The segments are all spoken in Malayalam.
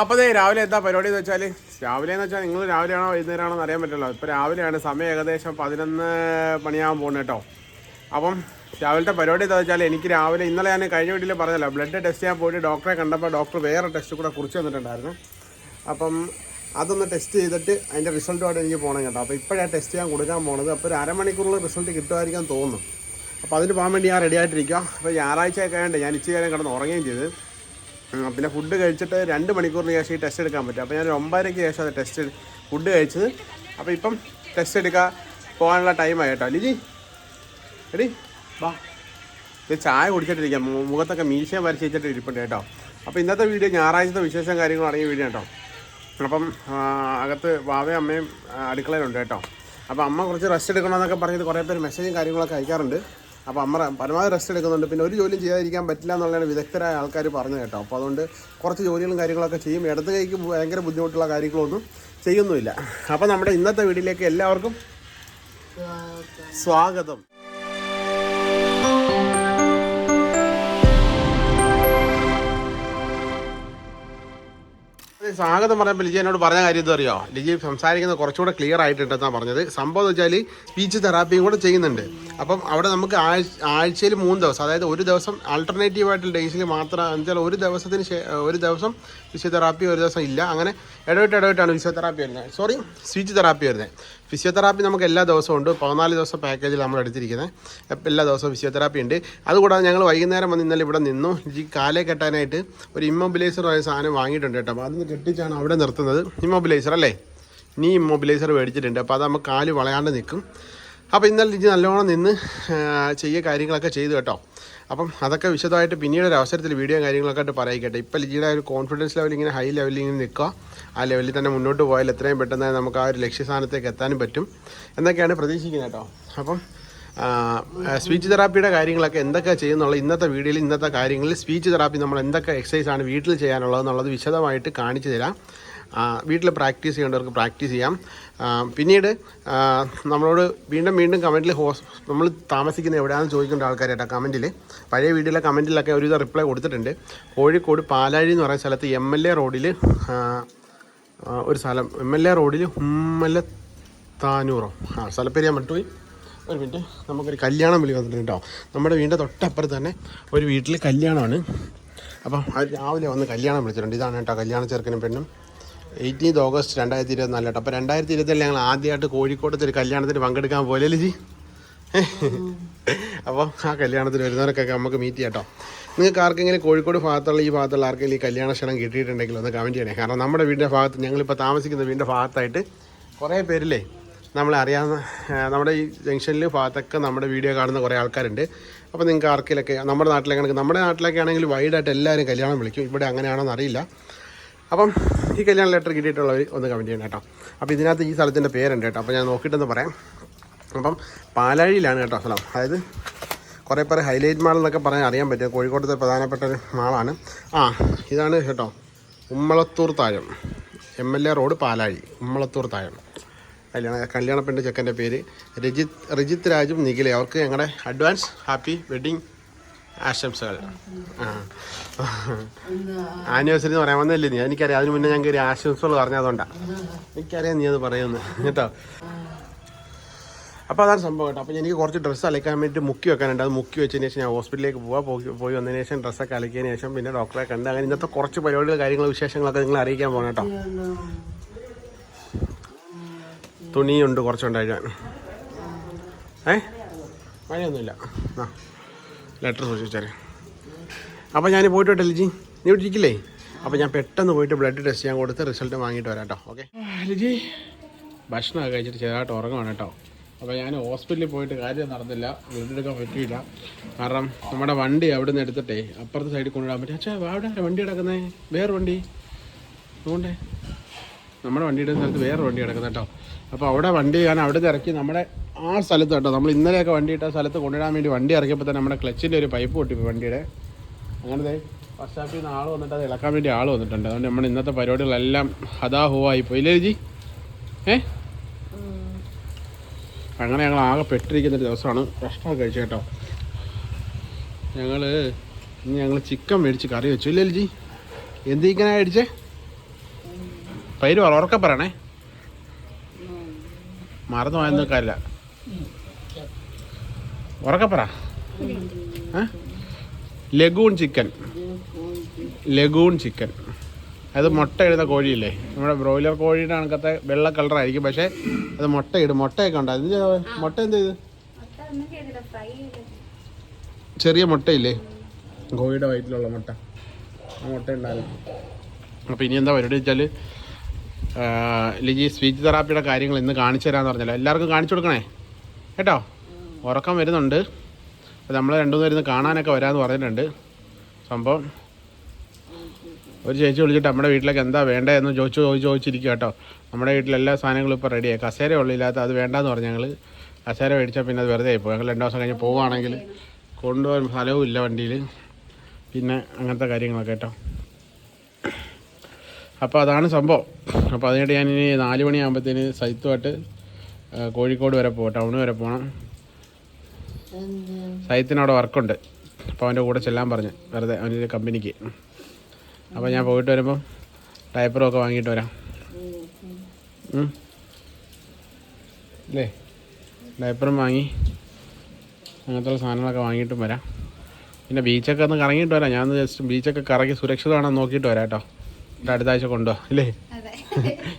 അപ്പോൾ ദേ രാവിലെ എന്താ പരിപാടി എന്ന് വെച്ചാൽ രാവിലെ എന്ന് വെച്ചാൽ നിങ്ങൾ രാവിലെയാണോ വൈകുന്നേരമാണോ എന്ന് അറിയാൻ പറ്റില്ല ഇപ്പോൾ രാവിലെയാണ് സമയം ഏകദേശം പതിനൊന്ന് മണിയാകാൻ പോകുന്നത് കേട്ടോ. അപ്പം രാവിലത്തെ പരിപാടി എന്താ വെച്ചാൽ എനിക്ക് രാവിലെ ഇന്നലെ ഞാൻ കഴിഞ്ഞ വീട്ടിൽ പറഞ്ഞല്ലോ ബ്ലഡ് ടെസ്റ്റ് ചെയ്യാൻ പോയിട്ട് ഡോക്ടറെ കണ്ടപ്പോൾ ഡോക്ടർ വേറെ ടെസ്റ്റ് കൂടെ കുറിച്ച് തന്നിട്ടുണ്ടായിരുന്നു. അപ്പം അതൊന്ന് ടെസ്റ്റ് ചെയ്തിട്ട് അതിന്റെ റിസൾട്ടുമായിട്ട് എനിക്ക് പോകണം കേട്ടോ. അപ്പോൾ ഇപ്പോഴാണ് ടെസ്റ്റ് ചെയ്യാൻ കൊടുക്കാൻ പോണത്. അപ്പോൾ ഒരു അരമണിക്കൂറുള്ള റിസൾട്ട് കിട്ടുമായിരിക്കാൻ തോന്നുന്നു. അപ്പോൾ അതിന് പോകാൻ വേണ്ടി ഞാൻ റെഡി ആയിട്ടിരിക്കുക അപ്പോൾ ഞായറാഴ്ച ഒക്കെ ആയതുകൊണ്ട് ഞാൻ ഇച്ചിരി നേരം കിടന്ന് ഉറങ്ങുകയും ചെയ്ത്. പിന്നെ ഫുഡ് കഴിച്ചിട്ട് രണ്ട് മണിക്കൂറിന് ശേഷം ഈ ടെസ്റ്റ് എടുക്കാൻ പറ്റും. അപ്പോൾ ഞാൻ ഒമ്പതരയ്ക്ക് ശേഷം അത് ടെസ്റ്റ് ഫുഡ് കഴിച്ചത്. അപ്പോൾ ഇപ്പം ടെസ്റ്റ് എടുക്കാൻ പോകാനുള്ള ടൈമായി കേട്ടോ. ലിജി എടി വാ. ഇത് ചായ കുടിച്ചിട്ടിരിക്കാം. മുഖത്തൊക്കെ മീശയും വരച്ചിട്ട് ഇരിപ്പുണ്ട് കേട്ടോ. അപ്പോൾ ഇന്നത്തെ വീഡിയോ ഞായറാഴ്ചത്തെ വിശേഷം കാര്യങ്ങളും അടങ്ങിയ വീഡിയോ കേട്ടോ. അപ്പം അകത്ത് വാവയും അമ്മയും അടുക്കളയിലുണ്ട് കേട്ടോ. അപ്പോൾ അമ്മ കുറച്ച് റെസ്റ്റ് എടുക്കണമെന്നൊക്കെ പറഞ്ഞിട്ട് കുറേ പേര് മെസ്സേജും കാര്യങ്ങളൊക്കെ അയക്കാറുണ്ട്. അപ്പോൾ അമ്മ പരമാവധി റെസ്റ്റ് എടുക്കുന്നുണ്ട്. പിന്നെ ഒരു ജോലിയും ചെയ്യാതിരിക്കാൻ പറ്റില്ല എന്നുള്ളതാണ് വിദഗ്ധരായ ആൾക്കാർ പറഞ്ഞു കേട്ടോ. അപ്പോൾ അതുകൊണ്ട് കുറച്ച് ജോലികളും കാര്യങ്ങളൊക്കെ ചെയ്യും. ഇടത് കൈക്ക് ഭയങ്കര ബുദ്ധിമുട്ടുള്ള കാര്യങ്ങളൊന്നും ചെയ്യുന്നുമില്ല. അപ്പോൾ നമ്മുടെ ഇന്നത്തെ വീഡിയോയിലേക്ക് എല്ലാവർക്കും സ്വാഗതം. സ്വാഗതം പറയുമ്പോൾ ലിജി എന്നോട് പറഞ്ഞ കാര്യം എന്താ അറിയോ? ലിജി സംസാരിക്കുന്നത് കുറച്ചുകൂടെ ക്ലിയർ ആയിട്ടുണ്ടെന്നാണ് പറഞ്ഞത്. സംഭവം എന്ന് വെച്ചാൽ സ്പീച്ച് തെറാപ്പിയും കൂടെ ചെയ്യുന്നുണ്ട്. അപ്പം അവിടെ നമുക്ക് ആഴ്ച ആഴ്ചയിൽ മൂന്ന് ദിവസം അതായത് ഒരു ദിവസം ആൾട്ടർനേറ്റീവ് ആയിട്ടുള്ള ഡേയ്സിൽ മാത്രം എന്നുവെച്ചാൽ ഒരു ദിവസത്തിന് ഒരു ദിവസം ഫിസിയോതെറാപ്പി ഒരു ദിവസം ഇല്ല. അങ്ങനെ ഇടവിട്ട് ഇടവിട്ടാണ് ഫിസിയോതെറാപ്പി വരുന്നത്. സോറി സ്പീച്ച് തെറാപ്പി വരുന്നത്. ഫിസിയോതെറാപ്പി നമുക്ക് എല്ലാ ദിവസവും ഉണ്ട്. പതിനാല് ദിവസം പാക്കേജിൽ നമ്മൾ എടുത്തിരിക്കുന്നത്. എല്ലാ ദിവസവും ഫിസിയോതെറാപ്പി ഉണ്ട്. അതുകൂടാതെ ഞങ്ങൾ വൈകുന്നേരം വന്ന് ഇന്നലെ ഇവിടെ നിന്നു. ഈ കാലേ കെട്ടാനായിട്ട് ഒരു ഇമ്മൊബിലൈസർ ആയ സാധനം വാങ്ങിയിട്ടുണ്ട് കേട്ടോ. അപ്പോൾ അത് കെട്ടിച്ചാണ് അവിടെ നിർത്തുന്നത്. ഇമ്മൊബിലൈസർ അല്ലേ? നീ ഇമ്മൊബിലൈസർ മേടിച്ചിട്ടുണ്ട്. അപ്പോൾ അത് നമുക്ക് കാൽ വളയാണ്ട് നിൽക്കും അപ്പോൾ ഇന്നലെ ഇനി നല്ലോണം നിന്ന് ചെയ്യുക കാര്യങ്ങളൊക്കെ ചെയ്തു കേട്ടോ. അപ്പം അതൊക്കെ വിശദമായിട്ട് പിന്നീട് ഒരു അവസരത്തിൽ വീഡിയോ കാര്യങ്ങളൊക്കെ ആയിട്ട് പറയിക്കട്ടെ. ഇപ്പോൾ ലിജിയുടെ ഒരു കോൺഫിഡൻസ് ലെവൽ ഇങ്ങനെ ഹൈ ലെവലിൽ ഇങ്ങനെ നിൽക്കുക ആ ലെവലിൽ തന്നെ മുന്നോട്ട് പോയാൽ എത്രയും പെട്ടെന്ന് നമുക്ക് ആ ഒരു ലക്ഷ്യസ്ഥാനത്തേക്ക് എത്താനും പറ്റും എന്നൊക്കെയാണ് പ്രതീക്ഷിക്കുന്നത് കേട്ടോ. അപ്പം സ്പീച്ച് തെറാപ്പിയുടെ കാര്യങ്ങളൊക്കെ എന്തൊക്കെ ചെയ്യുന്നുള്ള ഇന്നത്തെ വീഡിയോയിൽ ഇന്നത്തെ കാര്യങ്ങളിൽ സ്പീച്ച് തെറാപ്പി നമ്മൾ എന്തൊക്കെ എക്സസൈസ് ആണ് വീട്ടിൽ ചെയ്യാനുള്ളത് എന്നുള്ളത് വിശദമായിട്ട് കാണിച്ചു തരാം. വീട്ടിൽ പ്രാക്ടീസ് ചെയ്യേണ്ടവർക്ക് പ്രാക്ടീസ് ചെയ്യാം. പിന്നീട് നമ്മളോട് വീണ്ടും വീണ്ടും കമന്റിൽ ഹോസ് നമ്മൾ താമസിക്കുന്ന എവിടെയാണെന്ന് ചോദിക്കേണ്ട ആൾക്കാരായിട്ടാ കമന്റിൽ പഴയ വീഡിയോയിലെ കമന്റിലൊക്കെ ഒരുവിധ റിപ്ലൈ കൊടുത്തിട്ടുണ്ട്. കോഴിക്കോട് പാലാഴി എന്ന് പറയുന്ന സ്ഥലത്ത് എം എൽ എ റോഡിൽ ഒരു സ്ഥലം. എം എൽ എ റോഡിൽ ഉമ്മലത്താനൂറോ ആ സ്ഥലപ്പേര് ഞാൻ വിട്ടുപോയി ഒരു മിനിറ്റ്. നമുക്കൊരു കല്യാണം വിളി വന്നിട്ടുണ്ട് കേട്ടോ. നമ്മുടെ വീടിന്റെ തൊട്ടപ്പുറത്ത് തന്നെ ഒരു വീട്ടിൽ കല്യാണമാണ്. അപ്പം അത് രാവിലെ വന്ന് കല്യാണം വിളിച്ചിട്ടുണ്ട്. ഇതാണ് കേട്ടോ കല്യാണ ചെറുക്കനും പെണ്ണും. എയ്റ്റീൻത് ഓഗസ്റ്റ് രണ്ടായിരത്തി ഇരുപത്തിനാല് കേട്ടോ. അപ്പോൾ രണ്ടായിരത്തി ഇരുപത്തിൽ ഞങ്ങൾ ആദ്യമായിട്ട് കോഴിക്കോട്ടത്തെ ഒരു കല്യാണത്തിന് പങ്കെടുക്കാൻ പോലെ ജി അപ്പോൾ ആ കല്യാണത്തിന് വരുന്നവർക്കൊക്കെ നമുക്ക് മീറ്റ് ചെയ്യാം കേട്ടോ. നിങ്ങൾക്ക് ആർക്കെങ്കിലും കോഴിക്കോട് ഭാഗത്തുള്ള ഈ ഭാഗത്തുള്ള ആർക്കെങ്കിലും ഈ കല്യാണ ക്ഷണം കിട്ടിയിട്ടുണ്ടെങ്കിൽ ഒന്ന് കമന്റ് ചെയ്യണേ. കാരണം നമ്മുടെ വീടിന്റെ ഭാഗത്ത് ഞങ്ങളിപ്പോൾ താമസിക്കുന്ന വീടിന്റെ ഭാഗത്തായിട്ട് കുറേ പേരില്ലേ നമ്മളെ അറിയാവുന്ന നമ്മുടെ ഈ ജംഗ്ഷനിൽ ഭാഗത്തൊക്കെ നമ്മുടെ വീഡിയോ കാണുന്ന കുറേ ആൾക്കാരുണ്ട്. അപ്പോൾ നിങ്ങൾക്ക് ആർക്കിലൊക്കെ നമ്മുടെ നാട്ടിലേക്കാണെങ്കിൽ നമ്മുടെ നാട്ടിലൊക്കെ ആണെങ്കിൽ വൈഡായിട്ട് എല്ലാവരും കല്യാണം വിളിക്കും. ഇവിടെ അങ്ങനെയാണോ എന്നറിയില്ല അപ്പം ഈ കല്യാണ ലെറ്റർ കിട്ടിയിട്ടുള്ളവർ ഒന്ന് കമന്റ് ചെയ്യണം കേട്ടോ. അപ്പോൾ ഇതിനകത്ത് ഈ സ്ഥലത്തിന്റെ പേരുണ്ട് കേട്ടോ. അപ്പോൾ ഞാൻ നോക്കിയിട്ടൊന്ന് പറയാം. അപ്പം പാലാഴിയിലാണ് കേട്ടോ സ്ഥലം. അതായത് കുറേ പേർ ഹൈലൈറ്റ് മാൾ എന്നൊക്കെ പറയാൻ അറിയാൻ പറ്റും. കോഴിക്കോട്ടത്തെ പ്രധാനപ്പെട്ട ഒരു മാളാണ് ആ ഇതാണ് കേട്ടോ. Ummalathur Thazham. M L A road Palazhi. Ummalathur Thazham. കല്യാണ കല്യാണ പെണ്ണ് ചെക്കന്റെ പേര്. രജിത് റിജിത് രാജും നിഖിലെ. അവർക്ക് ഞങ്ങളുടെ അഡ്വാൻസ് ഹാപ്പി വെഡിങ് ആശംസകൾ. ആ. ആനിവേഴ്സറി എന്ന് പറയാൻ വന്നതല്ലേ നീ? എനിക്കറിയാം. അതിന് മുന്നേ ഞങ്ങൾക്ക് ഒരു ആശംസകൾ പറഞ്ഞതുകൊണ്ടാണ് എനിക്കറിയാം നീ അത് പറയുമെന്ന്. കേട്ടോ? അപ്പോൾ അതാണ് സംഭവം കേട്ടോ. അപ്പോൾ എനിക്ക് കുറച്ച് ഡ്രസ്സ് അലക്കാൻ വേണ്ടി മുക്കി വെക്കാനുണ്ട്. അത് മുക്കി വെച്ചതിന് ശേഷം ഞാൻ ഹോസ്പിറ്റലിലേക്ക് പോവാം. പോയി പോയി വന്നതിന് ശേഷം ഡ്രസ്സൊക്കെ അലക്കിയതിന് ശേഷം പിന്നെ ഡോക്ടറെ കണ്ട് അങ്ങനെ ഇന്നത്തെ കുറച്ച് പരിപാടികൾ കാര്യങ്ങൾ വിശേഷങ്ങളൊക്കെ നിങ്ങൾ അറിയിക്കാൻ പോകണം കേട്ടോ. തുണിയുണ്ട് കുറച്ചുണ്ട് അഴുകാൻ ഏ? മഴയൊന്നുമില്ല ആ ലെറ്റർ സൂക്ഷിച്ചാൽ അപ്പോൾ ഞാൻ പോയിട്ട് കേട്ടോ ലിജി? നീ ഇവിടെ ഇരിക്കില്ലേ? അപ്പോൾ ഞാൻ പെട്ടെന്ന് പോയിട്ട് ബ്ലഡ് ടെസ്റ്റ് ചെയ്യാൻ കൊടുത്ത് റിസൾട്ട് വാങ്ങിയിട്ട് വരാം കേട്ടോ. ഓക്കെ ലിജി. ഭക്ഷണമൊക്കെ കഴിച്ചിട്ട് ചെറുതായിട്ട് ഉറങ്ങുവാണ് കേട്ടോ. അപ്പോൾ ഞാൻ ഹോസ്പിറ്റലിൽ പോയിട്ട് കാര്യം നടന്നില്ല. വീണ്ടെടുക്കാൻ പറ്റിയില്ല. കാരണം നമ്മുടെ വണ്ടി അവിടെ നിന്ന് എടുത്തിട്ടേ അപ്പുറത്തെ സൈഡിൽ കൊണ്ടുവിടാൻ പറ്റും. അച്ഛാ അവിടെ വണ്ടി കിടക്കുന്നേ? വേറെ വണ്ടി. അതുകൊണ്ടേ നമ്മുടെ വണ്ടിയുടെ സ്ഥലത്ത് വേറെ വണ്ടി കിടക്കുന്നത് കേട്ടോ. അപ്പോൾ അവിടെ വണ്ടി ഞാൻ അവിടെ നിന്ന് ഇറക്കി നമ്മുടെ ആ സ്ഥലത്ത് കേട്ടോ. നമ്മൾ ഇന്നലെയൊക്കെ വണ്ടി ഇട്ട സ്ഥലത്ത് കൊണ്ടുവിടാൻ വേണ്ടി വണ്ടി ഇറക്കിയപ്പോൾ തന്നെ നമ്മുടെ ക്ലച്ചിന്റെ ഒരു പൈപ്പ് പൊട്ടിപ്പോയി വണ്ടിയുടെ. അങ്ങനെ വർഷാപ്പിൽ നിന്ന് ആൾ വന്നിട്ട് അത് ഇളക്കാൻ വേണ്ടി ആൾ വന്നിട്ടുണ്ട്. അതുകൊണ്ട് നമ്മുടെ ഇന്നത്തെ പരിപാടികളെല്ലാം ഹതാ ഹോ ആയി പോയി. ഇല്ലേ ജി ഏ? അങ്ങനെ ഞങ്ങൾ ആകെ പെട്ടിരിക്കുന്ന ഒരു ദിവസമാണ് ഭക്ഷണം കഴിച്ചു കേട്ടോ. ഞങ്ങൾ ഇന്ന് ഞങ്ങൾ ചിക്കൻ മേടിച്ച് കറി വെച്ചു. ഇല്ല ജി എന്ത് ചിക്കനാണ് മേടിച്ചേ? പേര് ഉറക്കെ പറയണേ. മറന്നു പോയെന്ന് കാര്യമില്ല. ഉറക്കെ പറ? Lagoon chicken. Lagoon chicken. അത് മുട്ട ഇടുന്ന കോഴിയില്ലേ? നമ്മുടെ ബ്രോയിലർ കോഴിയുടെ കണക്കത്തെ വെള്ള കളറായിരിക്കും പക്ഷേ അത് മുട്ട ഇടും. മുട്ടയൊക്കെ ഉണ്ട്? അതിന് മുട്ട എന്ത് ചെയ്ത്? ചെറിയ മുട്ടയില്ലേ? കോഴിയുടെ വയറ്റിലുള്ള മുട്ട. ആ മുട്ട ഉണ്ടായിരുന്നു അപ്പോൾ ഇനി എന്താ പരിപാടി വെച്ചാൽ ലിജി സ്പീച്ച് തെറാപ്പിയുടെ കാര്യങ്ങൾ ഇന്ന് കാണിച്ചു തരാമെന്ന് പറഞ്ഞല്ലോ. എല്ലാവർക്കും കാണിച്ചു കൊടുക്കണേ? കേട്ടോ? ഉറക്കം വരുന്നുണ്ട്. അപ്പോൾ നമ്മൾ രണ്ടു മൂന്ന് കാണാനൊക്കെ വരാമെന്ന് പറഞ്ഞിട്ടുണ്ട്. സംഭവം ഒരു ചേച്ചി വിളിച്ചിട്ട് നമ്മുടെ വീട്ടിലേക്ക് എന്താ വേണ്ടതെന്ന് ചോദിച്ചു ചോദിച്ചു ചോദിച്ചിരിക്കുക കേട്ടോ. നമ്മുടെ വീട്ടിൽ എല്ലാ സാധനങ്ങളും ഇപ്പോൾ റെഡിയായി കസേര ഉള്ളില്ലാത്ത അത് വേണ്ടാന്ന് പറഞ്ഞു ഞങ്ങൾ കസേര മേടിച്ചാൽ പിന്നെ അത് വെറുതെ ആയിപ്പോൾ ഞങ്ങൾ രണ്ട് ദിവസം കഴിഞ്ഞ് പോവുകയാണെങ്കിൽ കൊണ്ടുപോകാൻ സ്ഥലവും ഇല്ല വണ്ടിയിൽ പിന്നെ അങ്ങനത്തെ കാര്യങ്ങളൊക്കെ കേട്ടോ. അപ്പോൾ അതാണ് സംഭവം. അപ്പോൾ അതിനായിട്ട് ഞാൻ ഇനി നാല് മണിയാകുമ്പോഴത്തേന് സൈത്തുമായിട്ട് കോഴിക്കോട് വരെ പോകും ടൗണ് വരെ പോകണം സൈത്തിനവിടെ വർക്കുണ്ട് അപ്പോൾ അവന്റെ കൂടെ ചെല്ലാൻ പറഞ്ഞ്. വെറുതെ അവന്റെ കമ്പനിക്ക്. അപ്പോൾ ഞാൻ പോയിട്ട് വരുമ്പം ഡയപ്പറും ഒക്കെ വാങ്ങിയിട്ട് വരാം. അല്ലേ ഡയപ്പറും വാങ്ങി അങ്ങനത്തെ സാധനങ്ങളൊക്കെ വാങ്ങിയിട്ടും വരാം. പിന്നെ ബീച്ചൊക്കെ ഒന്ന് കറങ്ങിയിട്ട് വരാം. ഞാൻ ജസ്റ്റ് ബീച്ചൊക്കെ കറങ്ങി സുരക്ഷിതമാണെന്ന് നോക്കിയിട്ട് വരാം കേട്ടോ. എന്നിട്ട് അടുത്ത ആഴ്ച കൊണ്ടുപോകാം അല്ലേ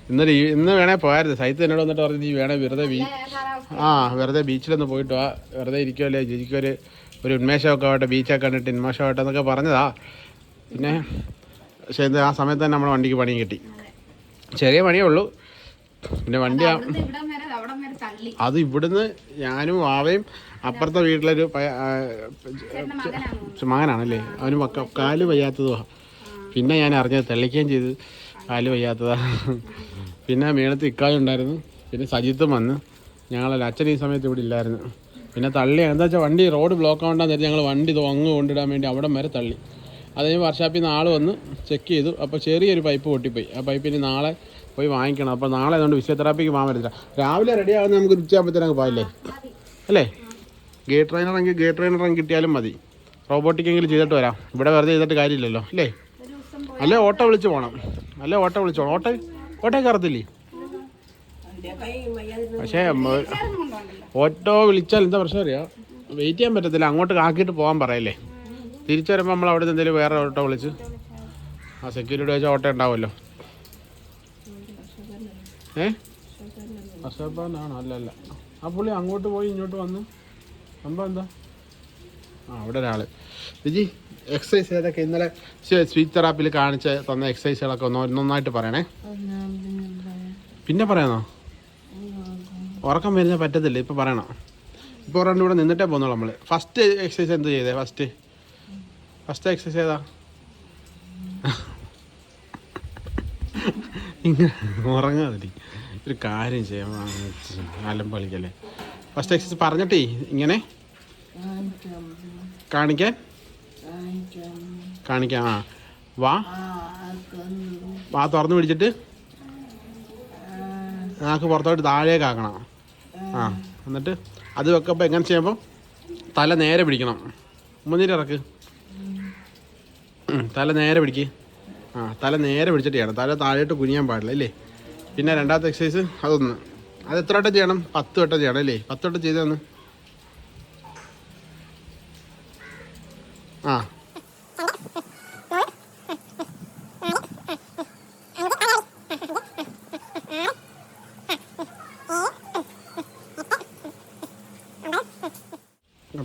ഇന്നൊരു ഇന്ന് വേണേ പോയായിരുന്നു സൈത്ത് എന്നോട് വന്നിട്ട് പറഞ്ഞു നീ വേണേ വെറുതെ ബീ ആ വെറുതെ ബീച്ചിലൊന്ന് പോയിട്ട് വാ. വെറുതെ ഇരിക്കുമല്ലേ ജിജിക്കൊരു ഒരു ഉന്മേഷമൊക്കെ ആവട്ടെ. ബീച്ചൊക്കെ കണ്ടിട്ട് ഉന്മേഷമാവട്ടെ എന്നൊക്കെ പറഞ്ഞതാ. പിന്നെ പക്ഷേ ഇത് ആ സമയത്ത് തന്നെ നമ്മുടെ വണ്ടിക്ക് പണിയും കിട്ടി. ചെറിയ പണിയേ ഉള്ളൂ. പിന്നെ വണ്ടി അത് ഇവിടുന്ന് ഞാനും ആവയും അപ്പുറത്തെ വീട്ടിലൊരു മകനാണല്ലേ? അവന് മക്ക കാൽ വയ്യാത്തതുവാ. പിന്നെ ഞാൻ അറിഞ്ഞത് തെളിക്കുകയും ചെയ്ത്. കാൽ വയ്യാത്തതാ. പിന്നെ മേളത്ത് ഇക്കായും ഉണ്ടായിരുന്നു. പിന്നെ സജിത്തും വന്ന്. ഞങ്ങളല്ല അച്ഛൻ ഈ സമയത്ത് ഇവിടെ ഇല്ലായിരുന്നു. പിന്നെ തള്ളി. എന്താ വെച്ചാൽ വണ്ടി റോഡ് ബ്ലോക്ക് ആവണ്ടെന്ന് വെച്ചാൽ ഞങ്ങൾ വണ്ടി അങ്ങ് കൊണ്ടിടാൻ വേണ്ടി അവിടെ വരെ തള്ളി. അത് കഴിഞ്ഞ് വർഷാപ്പിൽ നിന്ന് ആൾ വന്ന് ചെക്ക് ചെയ്തു. അപ്പോൾ ചെറിയൊരു പൈപ്പ് പൊട്ടിപ്പോയി. ആ പൈപ്പിന് നാളെ പോയി വാങ്ങിക്കണം. അപ്പോൾ നാളെ അതുകൊണ്ട് ഫിസിയോതെറാപ്പിക്ക് പോകാൻ പറ്റില്ല രാവിലെ റെഡി ആവുന്ന നമുക്ക് ഉച്ചയാകുമ്പോഴത്തേനങ്ങ് പോയില്ലേ അല്ലേ? ഗേറ്റ് ട്രെയിനറെങ്കിൽ ഗേറ്റ് ട്രെയിനറെങ്കിൽ കിട്ടിയാലും മതി. റോബോട്ടിക്കെങ്കിലും ചെയ്തിട്ട് വരാം. ഇവിടെ വെറുതെ ചെയ്തിട്ട് കാര്യമില്ലല്ലോ അല്ലേ? അല്ലേ ഓട്ടോ വിളിച്ച് പോകണം അല്ലേ ഓട്ടോ വിളിച്ച് പോകണം ഓട്ടോ ഓട്ടോ കയറത്തില്ലേ? പക്ഷേ ഓട്ടോ വിളിച്ചാൽ എന്താ പ്രശ്നം അറിയാം? വെയിറ്റ് ചെയ്യാൻ പറ്റത്തില്ല. അങ്ങോട്ട് ആക്കിയിട്ട് പോകാൻ പറയല്ലേ? തിരിച്ചു വരുമ്പോൾ നമ്മൾ അവിടെ നിന്ന് എന്തെങ്കിലും വേറെ ഓട്ടോ വിളിച്ച്. ആ സെക്യൂരിറ്റി വെച്ച ഓട്ടോ ഉണ്ടാവുമല്ലോ ഏ? അശോകനാണോ. അല്ല അല്ല. ആ പുള്ളി അങ്ങോട്ട് പോയി ഇങ്ങോട്ട് വന്ന്. സംഭവം എന്താ? ആ അവിടെ ഒരാൾ ജിജി എക്സസൈസ് ഏതൊക്കെ? ഇന്നലെ സ്വീറ്റ് തെറാപ്പിയിൽ കാണിച്ച തന്ന എക്സസൈസുകളൊക്കെ ഒന്ന് ഒന്നൊന്നായിട്ട് പറയണേ. പിന്നെ പറയണോ ഉറക്കം വരുന്ന പറ്റത്തില്ല ഇപ്പം പറയണം. ഇപ്പോൾ ഒരെണ്ണം ഇവിടെ നിന്നിട്ടേ പോകുന്നുള്ളൂ നമ്മൾ ഫസ്റ്റ് എക്സസൈസ് എന്ത് ചെയ്തേ? ഫസ്റ്റ് ഫസ്റ്റ് എക്സസൈസ് ഏതാ ഇങ്ങനെ ഉറങ്ങാതിരി ഒരു കാര്യം ചെയ്യാം അലമ്പളിക്കല്ലേ ഫസ്റ്റ് എക്സസൈസ് പറഞ്ഞിട്ടേ ഇങ്ങനെ കാണിക്കാൻ കാണിക്കാം ആ വാ വാ തുറന്നു പിടിച്ചിട്ട് നാക്ക് പുറത്തോട്ട് താഴേക്ക് ആക്കണം ആ എന്നിട്ട്. അത് വെക്കപ്പോൾ എങ്ങനെ ചെയ്യുമ്പോൾ തല നേരെ പിടിക്കണം. മുന്നിട്ട് ഇറക്ക്. തല നേരെ പിടിക്ക്. ആ തല നേരെ പിടിച്ചിട്ട് ചെയ്യണം. തല താഴോട്ട് കുനിയാൻ പാടില്ല അല്ലേ പിന്നെ രണ്ടാമത്തെ എക്സസൈസ് അതൊന്ന്. അത് എത്ര വട്ടം ചെയ്യണം? പത്ത് വട്ടം ചെയ്യണം അല്ലേ പത്ത് വട്ടം ചെയ്തതെന്ന് ആ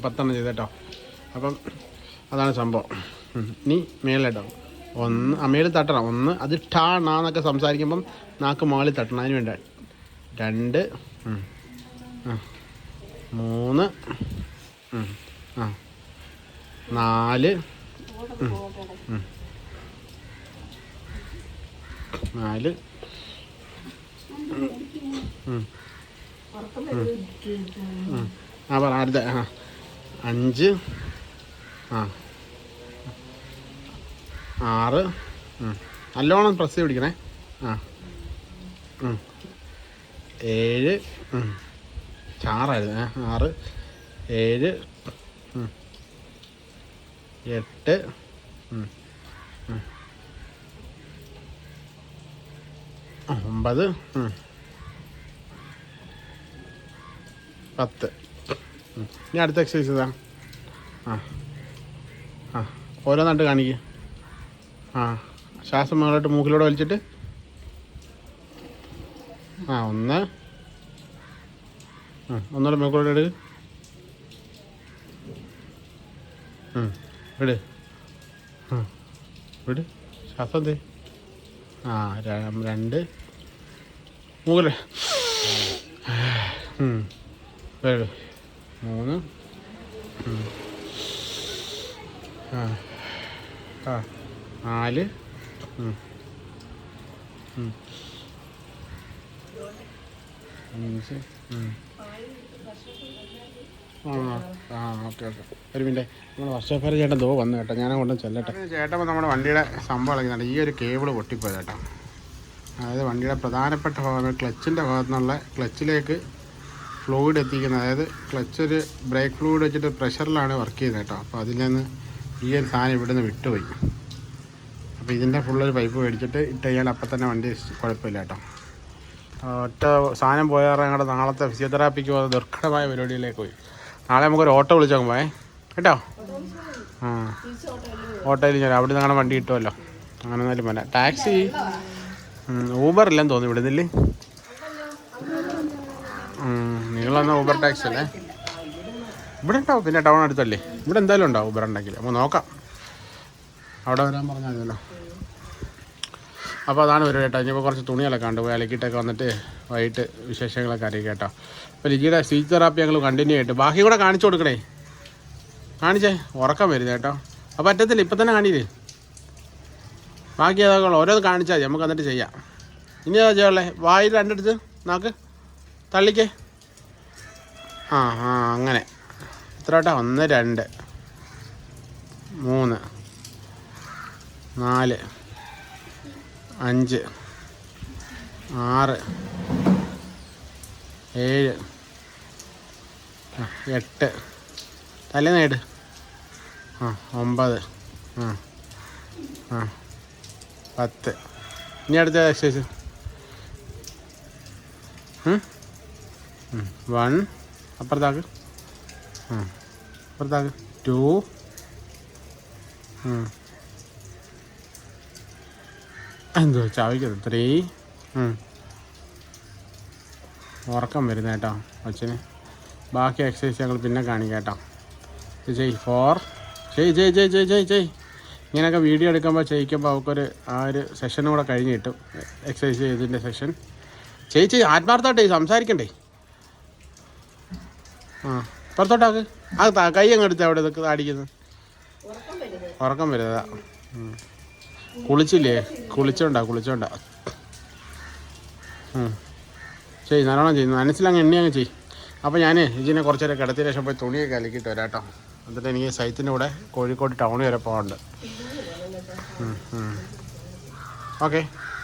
പത്തെണ്ണം ചെയ്തേട്ടോ. അപ്പം അതാണ് സംഭവം. ഇനി മേളിട്ടോ ഒന്ന് അമ്മയിൽ തട്ടണം ഒന്ന് അത് ടാണെന്നൊക്കെ സംസാരിക്കുമ്പം നാക്ക് മുകളിൽ തട്ടണം അതിന് വേണ്ട രണ്ട് മൂന്ന് ആ നാല്. നാല്. ആ പറ ആ അഞ്ച് ആ ആറ്. നല്ലോണം പ്രസ് പിടിക്കണേ. ആ. ഏഴ്. ചാറായിരുന്നു. ആറ്. ഏഴ്. എട്ട്. ഒമ്പത്. പത്ത്. ഇനി അടുത്ത എക്സസൈസ് ഇതാ. ആ. ആ. ഓരോന്നായിട്ട് കാണിക്കുക ആ ശ്വാസം മുകളിലോട്ട് മൂക്കിലൂടെ വലിച്ചിട്ട്. ആ ഒന്ന്. ആ ഒന്നുകൂടെ മൂക്കിലൂടെ എടുക്ക്. വിട്. ആ വിട്. ശ്വാസം എന്തേ ആ രണ്ട്. വേറെ മൂന്ന്. ആ ആ. നാല്. അഞ്ച്. ആ ഒരു മിനിറ്റ്. നമ്മുടെ വർഷോപ്പേര് ചേട്ടൻ ദോ വന്നു കേട്ടോ. ഞാൻ കൊണ്ടും ചെല്ലട്ടെ. ചേട്ടൻ നമ്മുടെ വണ്ടിയുടെ സംഭവം ഇളകുന്നുണ്ട് ഈ ഒരു കേബിൾ പൊട്ടിപ്പോയി കേട്ടോ. അതായത് വണ്ടിയുടെ പ്രധാനപ്പെട്ട ഭാഗം ക്ലച്ചിന്റെ ഭാഗത്തു നിന്നുള്ള ക്ലച്ചിലേക്ക് ഫ്ലൂയിഡ് എത്തിക്കുന്നത്. അതായത് ക്ലച്ച് ഒരു ബ്രേക്ക് ഫ്ലൂയിഡ് വെച്ചിട്ട് പ്രഷറിലാണ് വർക്ക് ചെയ്യുന്നത് കേട്ടോ. അപ്പോൾ അതിൽ നിന്ന് ഈ ഒരു സാധനം ഇവിടെ നിന്ന് വിട്ടുപോയി. അപ്പോൾ ഇതിന്റെ ഫുള്ളൊരു പൈപ്പ് മേടിച്ചിട്ട് ഇട്ട് കഴിഞ്ഞാൽ അപ്പം തന്നെ വണ്ടി കുഴപ്പമില്ല കേട്ടോ ഒറ്റ സാധനം പോയാൽ ഞങ്ങളുടെ നാളത്തെ ഫിസിയോതെറാപ്പിക്ക് പോകുന്ന ദുർഘടമായ പരിപാടിയിലേക്ക് പോയി. നാളെ നമുക്കൊരു ഓട്ടോ വിളിച്ചാൽ പോയേ കേട്ടോ? ആ. ഓട്ടോയിൽ ഞാൻ അവിടെ ഞങ്ങളുടെ വണ്ടി കിട്ടുമല്ലോ അങ്ങനെ എന്നാലും പല ടാക്സി ഊബർ ഇല്ലെന്ന് തോന്നുന്നു ഇവിടെ നിന്നില്ലേ നിങ്ങളെന്നാ ഊബർ ടാക്സി അല്ലേ? ഇവിടെ ഉണ്ടാവും പിന്നെ ടൗൺ അടുത്തല്ലേ? ഇവിടെ എന്തായാലും ഉണ്ടാവും ഊബർ ഉണ്ടെങ്കിൽ? അപ്പോൾ നോക്കാം. അവിടെ വരാൻ പറഞ്ഞാൽ മതിയല്ലോ. അപ്പോൾ അതാണ് ഒരു കേട്ടോ. ഇനിയിപ്പോൾ കുറച്ച് തുണികളൊക്കെ കണ്ടു പോയി. അലക്കിയിട്ടൊക്കെ വന്നിട്ട് വൈകിട്ട് വിശേഷങ്ങളൊക്കെ അറിയിക്കാം കേട്ടോ. അപ്പോൾ ലിജിയുടെ സ്പീച്ച് തെറാപ്പി ഞങ്ങൾ കണ്ടിന്യൂ ആയിട്ട് ബാക്കി കൂടെ കാണിച്ചു കൊടുക്കണേ. കാണിച്ചേ? ഉറക്കം വരുന്നത് കേട്ടോ. അപ്പോൾ പറ്റത്തില്ല. ഇപ്പം തന്നെ കാണിയില്ലേ? ബാക്കി ഏതാ ഓരോന്ന് കാണിച്ചാൽ നമുക്ക് എന്നിട്ട് ചെയ്യാം. ഇനി ഏതാ ചെയ്യാനുള്ളേ? വായിൽ രണ്ടെടുത്ത് നാക്ക്. തള്ളിക്കേ. ആ ആ അങ്ങനെ. എത്ര കേട്ടോ. ഒന്ന് രണ്ട്. മൂന്ന്. നാല് അഞ്ച് ആറ് ഏഴ് എട്ട്. തലേന്നേട് നേട്. ആ ഒമ്പത് ആ ആ പത്ത്. ഇനി അടുത്ത എക്സസൈസ് വൺ. അപ്പുറത്താക്ക്. ആ അപ്പുറത്താക്ക്. ടു. എന്തോ ചാവിക്കത് ത്രീ ഉറക്കം വരുന്ന കേട്ടോ അച്ഛന് ബാക്കി എക്സസൈസ് ഞങ്ങൾ പിന്നെ കാണിക്കാം കേട്ടോ ചെയ് ഫോർ ചെയ് ചെയ് ചെയ് ചെയ് ചെയ് ചെയ് ഇങ്ങനെയൊക്കെ വീഡിയോ എടുക്കുമ്പോൾ ചെയ്യിക്കുമ്പോൾ അവർക്കൊരു ആ ഒരു സെഷനും കൂടെ കഴിഞ്ഞ് കിട്ടും. എക്സസൈസ് ചെയ്തതിന്റെ സെഷൻ ചെയ് ചെയ് ആത്മാർത്ഥമായിട്ടേ സംസാരിക്കണ്ടേ? ആ പുറത്തോട്ടാക്ക് ആ ത- കൈ അങ്ങ് എടുത്ത് അവിടെ ഇതൊക്കെ അടിക്കുന്നത് ഉറക്കം വരുന്നതാ. കുളിച്ചില്ലേ? കുളിച്ചോണ്ട കുളിച്ചോണ്ട. ചെയ് നല്ലോണം ചെയ്യും. മനസ്സിലങ്ങ് എണ്ണി അങ്ങ് ചെയ്യും. അപ്പോൾ ഞാൻ ഇതിനെ കുറച്ച് നേരം കിടത്തിയ ശേഷം പോയി തുണിയൊക്കെ അലക്കിയിട്ട് വരാം കേട്ടോ എന്നിട്ട് എനിക്ക് സൈത്തിന്റെ കൂടെ കോഴിക്കോട് ടൗണിൽ വരെ പോകാനുണ്ട് ഓക്കെ.